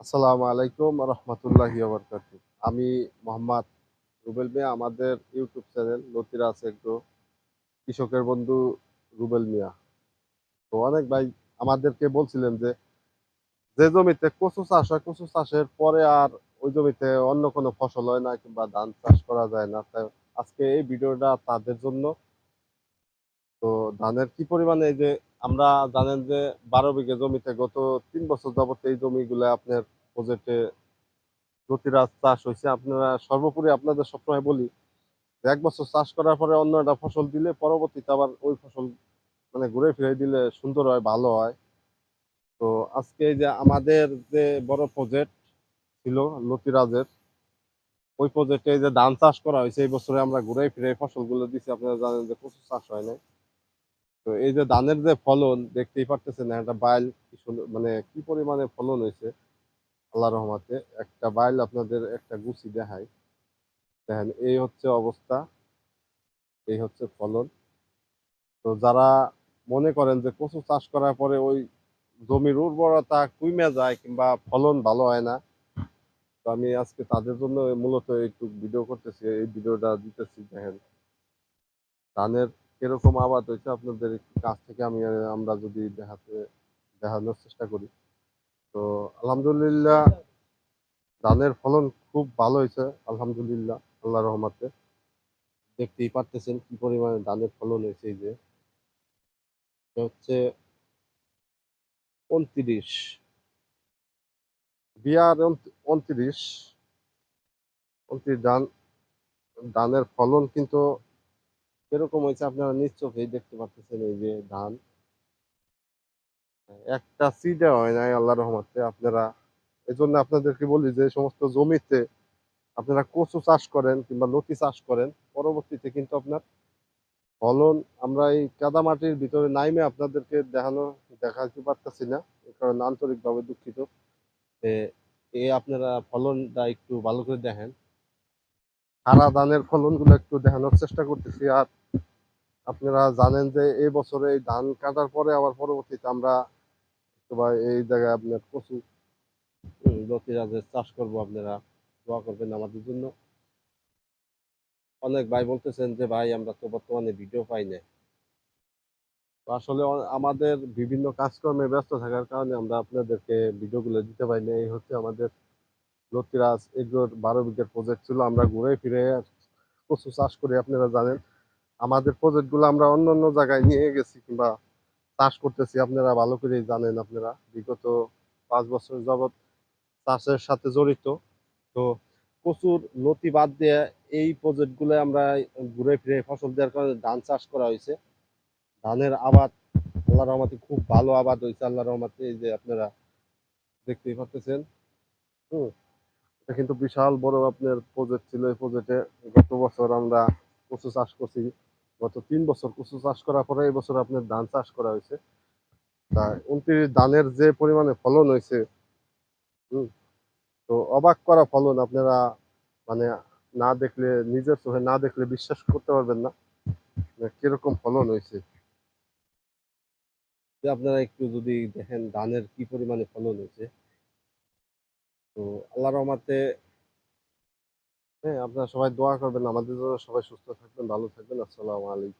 আসসালামু আলাইকুম রহমতুল্লাহি আমি মোহাম্মদ রুবেল মিয়া, আমাদের ইউটিউব চ্যানেল লতিরাজ এগ্রো, কৃষকের বন্ধু রুবেল মিয়া। তো অনেক ভাই আমাদেরকে বলছিলেন যে যে জমিতে কচু চাষ হয়, কচু চাষের পরে আর ওই জমিতে অন্য কোনো ফসল হয় না কিংবা ধান চাষ করা যায় না। তাই আজকে এই ভিডিওটা তাদের জন্য। তো ধানের কি পরিমাণে এই যে আমরা জানেন যে বারো বিঘে জমিতে গত তিন বছর যাবত এই জমিগুলো আপনার প্রজেক্টে প্রতিরাজ চাষ হয়েছে। আপনারা সর্বোপরি আপনাদের সবসময় বলি এক বছর চাষ করার পরে অন্য একটা ফসল দিলে পরবর্তীতে আবার ওই ফসল মানে ঘুরে ফিরে দিলে সুন্দর হয়, ভালো হয়। তো আজকে যে আমাদের যে বড় প্রজেক্ট ছিল লতিরাজের, ওই প্রজেক্টে যে ধান চাষ করা হয়েছে, এই বছরে আমরা ঘুরে ফিরে ফসলগুলো দিচ্ছি আপনারা জানেন যে প্রচুর চাষ হয় না তো এই যে ধানের যে ফলন দেখতেই পারতেছেন, একটা বাইল মানে কি পরিমাণে ফলন হয়েছে? আল্লাহ রহমাতে একটা বাইল আপনাদের একটা গুছি দেখাই। দেখেন, এই হচ্ছে অবস্থা, এই হচ্ছে ফলন। তো যারা মনে করেন যে কচু চাষ করার পরে ওই জমির উর্বরতা কমে যায় কিংবা ফলন ভালো হয় না, তো আমি আজকে তাদের জন্য মূলত একটু ভিডিও করতেছি, এই ভিডিওটা দিতেছি। দেখেন, ধানের কীরকম আবাদ হয়েছে, আপনাদের কাছ থেকে আমি, আমরা যদি দেখাতে, দেখানোর চেষ্টা করি। তো আলহামদুলিল্লাহ, ধানের ফলন খুব ভালো হয়েছে, আলহামদুলিল্লাহ আল্লাহ রহমাতে। দেখতেই পারতেছেন কি পরিমাণে ধানের ফলন হয়েছে এই যে। হচ্ছে উনত্রিশ। বিয়ার উনত্রিশ। উনত্রিশ ধান, ধানের ফলন কিন্তু কীরকম হয়েছে আপনারা নিজ চোখেই দেখতে পাচ্ছেন এই যে ধান। একটা সিডে হয় নাই আল্লাহ রহমতে, আপনারা এই জন্য আপনাদেরকে বলি যে, সমস্ত জমিতে আপনারা কচু চাষ করেন কিংবা লতি চাষ করেন, পরবর্তীতে কিন্তু আপনার ফলন আমরা এই কাদা মাটির ভিতরে নাইমে আপনাদেরকে দেখানো দেখাতে পারতেছি না কারণে আন্তরিকভাবে দুঃখিত। এ আপনারা ফলনটা একটু ভালো করে দেখেন। সারা ধানের ফলনগুলো একটু দেখানোর চেষ্টা করতেছি। আর আপনারা জানেন যে এই বছরে এই ধান কাটার পরে আবার পরবর্তীতে আমরা এই জায়গায় আপনার কচু লতিরাজের চাষ করব আপনারা। দোয়া করবেন আমাদের জন্য। অনেক ভাই বলতেছেন যে, ভাই, আমরা তো বর্তমানে ভিডিও পাই না আসলে আমাদের বিভিন্ন কাজকর্মে ব্যস্ত থাকার কারণে আমরা আপনাদেরকে ভিডিওগুলো দিতে পারি না এই হচ্ছে আমাদের লতিরাজ, এগুলোর বারো বিঘের প্রজেক্ট ছিল, আমরা ঘুরে ফিরে কচু চাষ করি, আপনারা জানেন। আমাদের প্রজেক্টগুলো আমরা অন্য অন্য জায়গায় নিয়ে গেছি কিংবা চাষ করতেছি, আপনারা ভালো করেই জানেন আপনারা। বিগত পাঁচ বছর যাবৎ চাষের সাথে জড়িত। তো প্রচুর লতি বাদ দিয়ে এই প্রজেক্টগুলো আমরা ঘুরে ফিরে ফসল দেওয়ার কারণে ধান চাষ করা হয়েছে। ধানের আবাদ আল্লাহ রহমতে খুব ভালো আবাদ হয়েছে আল্লাহ রহমতে এই যে আপনারা দেখতেই পাচ্ছেন হুম। কিন্তু বিশাল বড় আপনার প্রজেক্ট ছিল। এই প্রজেক্টে গত বছর আমরা কচু চাষ করছি। গত তিন বছর কচু চাষ করার পরে এই বছর আপনার ধান চাষ করা হয়েছে। তা উনত্রিশ ধানের যে পরিমাণে ফলন হয়েছে, হুম, তো অবাক করা ফলন আপনারা মানে না দেখলে, নিজের চোখে না দেখলে বিশ্বাস করতে পারবেন না কীরকম ফলন হয়েছে। আপনারা একটু যদি দেখেন ধানের কি পরিমাণে ফলন হয়েছে। তো আল্লাহ রহমাতে হ্যাঁ আপনারা সবাই দোয়া করবেন, আমাদের জন্য সবাই সুস্থ থাকবেন, ভালো থাকবেন। আসসালামু আলাইকুম।